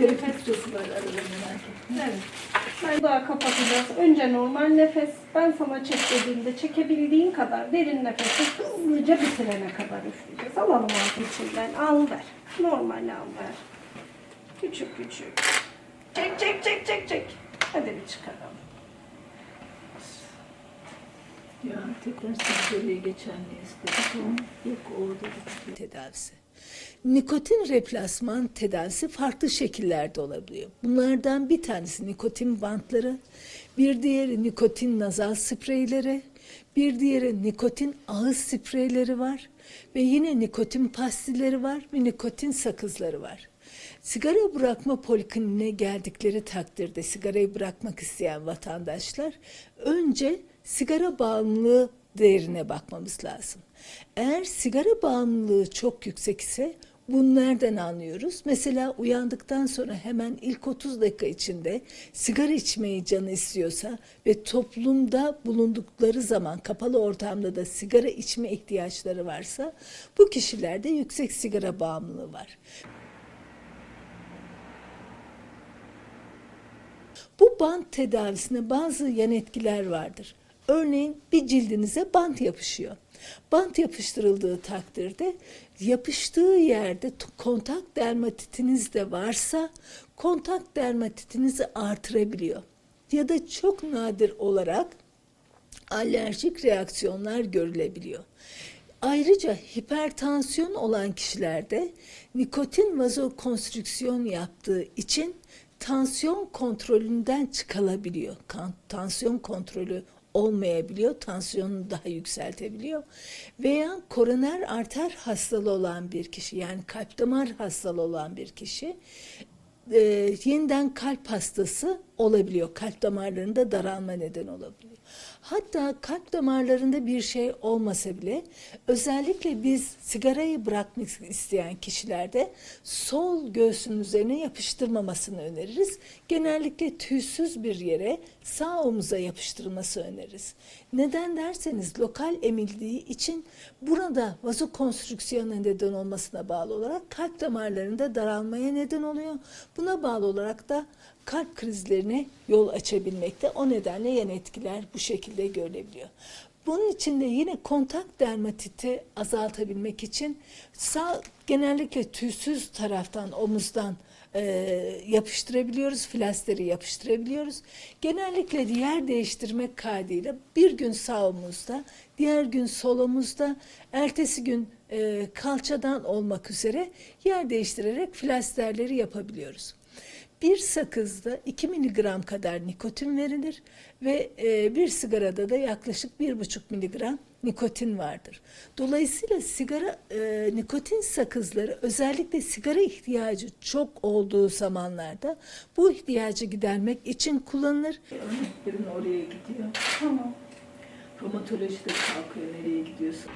nefes. Merak etme. Evet. Ben daha kapatacağız. Önce normal nefes. Ben sana çek dediğimde çekebildiğin kadar derin nefesi hızlıca bitirene kadar üfleyeceğiz. Alalım altı içinden. Al ver. Normal al ver. Küçük küçük. Çek çek çek çek çek. Hadi bir çıkaralım. Ya tekrar sensörlüğe geçen ne istedik ama yok orada da tedavisi. Nikotin replasman tedavisi farklı şekillerde olabiliyor. Bunlardan bir tanesi nikotin bantları, bir diğeri nikotin nazal spreyleri, bir diğeri nikotin ağız spreyleri var ve yine nikotin pastilleri var ve nikotin sakızları var. Sigara bırakma polikliniğine geldikleri takdirde sigarayı bırakmak isteyen vatandaşlar önce sigara bağımlılığı değerine bakmamız lazım. Eğer sigara bağımlılığı çok yüksek ise bunu nereden anlıyoruz? Mesela uyandıktan sonra hemen ilk 30 dakika içinde sigara içmeyi canı istiyorsa ve toplumda bulundukları zaman kapalı ortamda da sigara içme ihtiyaçları varsa bu kişilerde yüksek sigara bağımlılığı var. Bu bant tedavisinde bazı yan etkiler vardır. Örneğin bir cildinize bant yapışıyor. Bant yapıştırıldığı takdirde yapıştığı yerde kontak dermatitiniz de varsa kontak dermatitinizi artırabiliyor. Ya da çok nadir olarak alerjik reaksiyonlar görülebiliyor. Ayrıca hipertansiyon olan kişilerde nikotin vazokonstrüksiyon yaptığı için tansiyon kontrolünden çıkılabiliyor. Tansiyon kontrolü olmayabiliyor, tansiyonunu daha yükseltebiliyor. Veya koroner arter hastalığı olan bir kişi yani kalp damar hastalığı olan bir kişi e, yeniden kalp hastası olabiliyor. Kalp damarlarında daralma neden olabiliyor. Hatta kalp damarlarında bir şey olmasa bile özellikle biz sigarayı bırakmak isteyen kişilerde sol göğsün üzerine yapıştırmamasını öneririz. Genellikle tüysüz bir yere sağ omuza yapıştırılması öneririz. Neden derseniz lokal emildiği için burada vazokonstrüksiyona neden olmasına bağlı olarak kalp damarlarında daralmaya neden oluyor. Buna bağlı olarak da kalp krizlerine yol açabilmekte. O nedenle yan etkiler bu şekilde görülebiliyor. Bunun için de yine kontak dermatiti azaltabilmek için sağ genellikle tüysüz taraftan omuzdan e, yapıştırabiliyoruz, flasteri yapıştırabiliyoruz. Genellikle yer değiştirmek kaydıyla bir gün sağ omuzda, diğer gün sol omuzda, ertesi gün e, kalçadan olmak üzere yer değiştirerek flasterleri yapabiliyoruz. Bir sakızda 2 miligram kadar nikotin verilir ve e, bir sigarada da yaklaşık 1,5 miligram nikotin vardır. Dolayısıyla sigara e, nikotin sakızları özellikle sigara ihtiyacı çok olduğu zamanlarda bu ihtiyacı gidermek için kullanılır. Örneklerin oraya gidiyor. Tamam. Romatolojide kalkıyor nereye gidiyorsa.